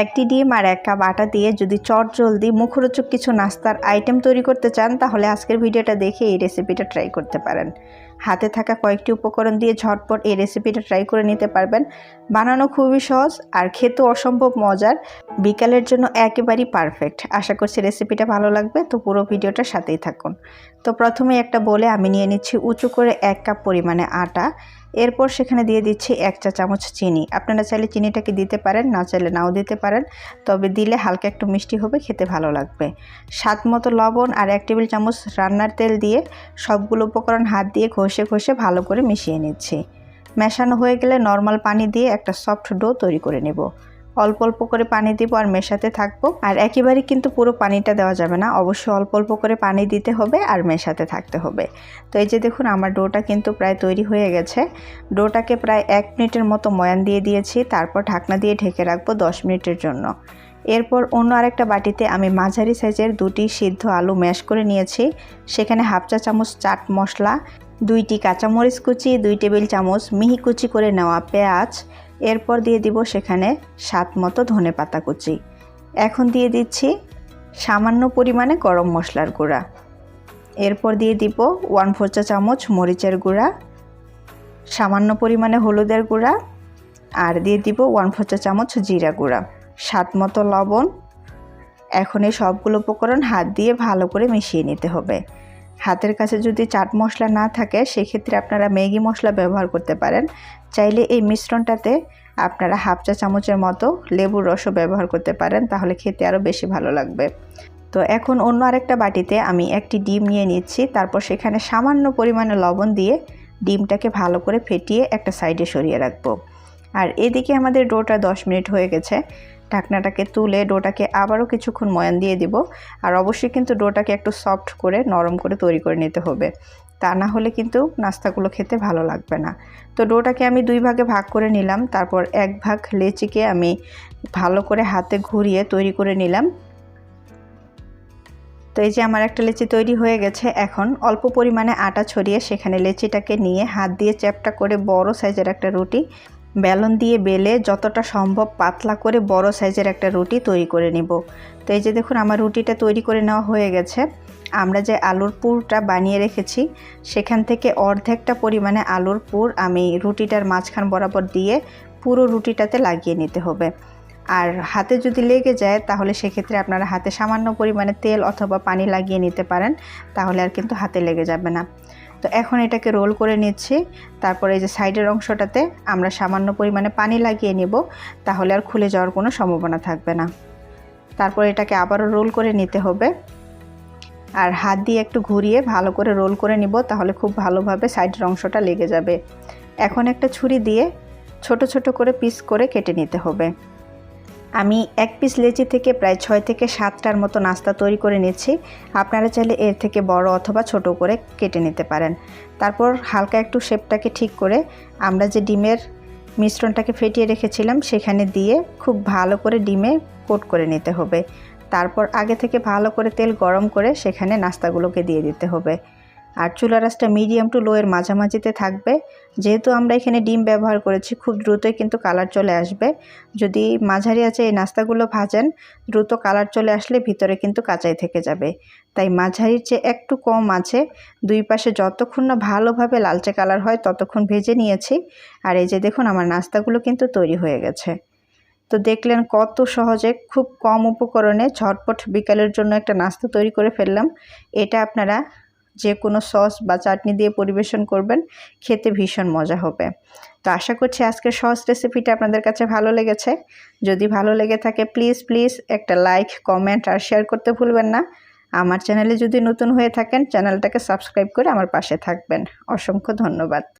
একটি ডিম আর এক কাপ আটা দিয়ে যদি চট জলদি মুখরোচক কিছু নাস্তার আইটেম তৈরি করতে চান, তাহলে আজকের ভিডিওটা দেখে এই রেসিপিটা ট্রাই করতে পারেন। হাতে থাকা কয়েকটি উপকরণ দিয়ে ঝটপট এই রেসিপিটা ট্রাই করে নিতে পারবেন। বানানো খুবই সহজ আর খেতে অসম্ভব মজার। বিকালের জন্য একেবারেই পারফেক্ট আশা করছি রেসিপিটা ভালো লাগবে, তো পুরো ভিডিওটার সাথেই থাকুন। তো প্রথমে একটা বলে আমি নিয়ে নিচ্ছি উঁচু করে এক কাপ পরিমাণে আটা। এরপর সেখানে দিয়ে দিচ্ছি এক চা চামচ চিনি। আপনারা চাইলে চিনিটাকে দিতে পারেন, না চাইলে নাও দিতে পারেন, তবে দিলে হালকা একটু মিষ্টি হবে, খেতে ভালো লাগবে। স্বাদ মতো লবণ আর এক টেবিল চামচ রান্নার তেল দিয়ে সবগুলো উপকরণ হাত দিয়ে ঘষে ঘষে ভালো করে মিশিয়ে নিচ্ছি। মেশানো হয়ে গেলে নর্মাল পানি দিয়ে একটা সফট ডো তৈরি করে নেব। অল্প অল্প করে পানি দিব আর মেশাতে থাকব। আর একেবারে কিন্তু পুরো পানিটা দেওয়া যাবে না। অবশ্যই অল্প অল্প করে পানি দিতে হবে আর মেশাতে থাকতে হবে। তো এই যে দেখুন, আমার ডোটা কিন্তু প্রায় তৈরি হয়ে গেছে। ডোটাকে প্রায় এক মিনিটের মতো ময়ান দিয়ে দিয়েছি। তারপর ঢাকনা দিয়ে ঢেকে রাখব দশ মিনিটের জন্য। এরপর অন্য আরেকটা বাটিতে আমি মাঝারি সাইজের দুটি সিদ্ধ আলু ম্যাশ করে নিয়েছি। সেখানে হাফ চা চামচ চাট মশলা, দুইটি কাঁচামরিচ কুচি, দুই টেবিল চামচ মিহি কুচি করে নেওয়া পেঁয়াজ এরপর দিয়ে দিব সেখানে স্বাদ মতো ধনে পাতা কুচি। এখন দিয়ে দিচ্ছি সামান্য পরিমাণে গরম মশলার গুঁড়া। এরপর দিয়ে দিব ওয়ান ফোর চা চামচ মরিচের গুঁড়া, সামান্য পরিমাণে হলুদের গুঁড়া, আর দিয়ে দিব ওয়ান ফোর চা চামচ জিরা গুঁড়া। স্বাদ মতো লবণ। এখন এই সবগুলো উপকরণ হাত দিয়ে ভালো করে মিশিয়ে নিতে হবে। হাতের কাছে যদি চাট মশলা না থাকে, সেক্ষেত্রে আপনারা ম্যাগি মশলা ব্যবহার করতে পারেন। চাইলে এই মিশ্রণটাতে আপনারা হাফ চা চামচের মতো লেবুর রসও ব্যবহার করতে পারেন, তাহলে খেতে আরও বেশি ভালো লাগবে। তো এখন অন্য আরেকটা বাটিতে আমি একটি ডিম নিয়ে নিচ্ছি। তারপর সেখানে সামান্য পরিমাণে লবণ দিয়ে ডিমটাকে ভালো করে ফেটিয়ে একটা সাইডে সরিয়ে রাখব। আর এদিকে আমাদের ডোটা 10 মিনিট হয়ে গেছে। ঢাকনাটাকে তুলে ডোটাকে আবারও কিছুক্ষণ ময়ান দিয়ে দিব। আর অবশ্যই কিন্তু ডোটাকে একটু সফট করে, নরম করে তৈরি করে নিতে হবে। তা না হলে কিন্তু নাস্তাগুলো খেতে ভালো লাগবে না। তো ডোটাকে আমি দুই ভাগে ভাগ করে নিলাম। তারপর এক ভাগ লেচিকে আমি ভালো করে হাতে ঘুরিয়ে তৈরি করে নিলাম। তো এই যে আমার একটা লেচি তৈরি হয়ে গেছে। এখন অল্প পরিমাণে আটা ছড়িয়ে সেখানে লেচিটাকে নিয়ে হাত দিয়ে চ্যাপটা করে বড় সাইজের একটা রুটি বেলন দিয়ে বেলে যতটা সম্ভব পাতলা করে বড় সাইজের একটা রুটি তৈরি করে নিব। তো এই যে দেখুন, আমার রুটিটা তৈরি করে নেওয়া হয়ে গেছে। আমরা যে আলুর পুরটা বানিয়ে রেখেছি, সেখান থেকে অর্ধেকটা পরিমাণে আলুর পুর আমি রুটিটার মাঝখান বরাবর দিয়ে পুরো রুটিটাতে লাগিয়ে নিতে হবে। আর হাতে যদি লেগে যায়, তাহলে সেক্ষেত্রে আপনারা হাতে সামান্য পরিমাণে তেল অথবা পানি লাগিয়ে নিতে পারেন, তাহলে আর কিন্তু হাতে লেগে যাবে না। তো এখন এটাকে রোল করে নিচ্ছি। তারপরে এই যে সাইডের অংশটাতে আমরা সামান্য পরিমাণে পানি লাগিয়ে নেব, তাহলে আর খুলে যাওয়ার কোনো সম্ভাবনা থাকবে না। তারপর এটাকে আবারও রোল করে নিতে হবে। আর হাত দিয়ে একটু ঘুরিয়ে ভালো করে রোল করে নিব, তাহলে খুব ভালোভাবে সাইডের অংশটা লেগে যাবে। এখন একটা ছুরি দিয়ে ছোট ছোট করে পিস করে কেটে নিতে হবে। আমি এক পিস লেচি থেকে প্রায় ছয় থেকে সাতটার মতো নাস্তা তৈরি করে নিচ্ছি আপনারা চাইলে এর থেকে বড় অথবা ছোট করে কেটে নিতে পারেন। তারপর হালকা একটু শেপটাকে ঠিক করে আমরা যে ডিমের মিশ্রণটাকে ফেটিয়ে রেখেছিলাম, সেখানে দিয়ে খুব ভালো করে ডিমে কোট করে নিতে হবে। তারপর আগে থেকে ভালো করে তেল গরম করে সেখানে নাস্তাগুলোকে দিয়ে দিতে হবে। আর চুলা রাসটা মিডিয়াম টু লোয়ের মাঝামাঝিতে থাকবে। যেহেতু আমরা এখানে ডিম ব্যবহার করেছি, খুব দ্রুতই কিন্তু কালার চলে আসবে। যদি মাঝারি আছে এই নাস্তাগুলো ভাজেন, দ্রুত কালার চলে আসলে ভিতরে কিন্তু কাঁচাই থেকে যাবে। তাই মাঝারির চেয়ে একটু কম আছে। দুই পাশে যতক্ষণ না ভালোভাবে লালচে কালার হয়, ততক্ষণ ভেজে নিয়েছি। আর এই যে দেখুন, আমার নাস্তাগুলো কিন্তু তৈরি হয়ে গেছে। তো দেখলেন কত সহজে, খুব কম উপকরণে ঝটপট বিকালের জন্য একটা নাস্তা তৈরি করে ফেললাম। এটা আপনারা যে কোনো সস বা চাটনি দিয়ে পরিবেশন করবেন, খেতে ভীষণ মজা হবে। তো আশা করছি আজকের সস রেসিপিটা আপনাদের কাছে ভালো লেগেছে। যদি ভালো লেগে থাকে প্লিজ প্লিজ একটা লাইক কমেন্ট আর শেয়ার করতে ভুলবেন না। আমার চ্যানেলে যদি নতুন হয়ে থাকেন চ্যানেলটাকে সাবস্ক্রাইব করে আমার পাশে থাকবেন। অসংখ্য ধন্যবাদ।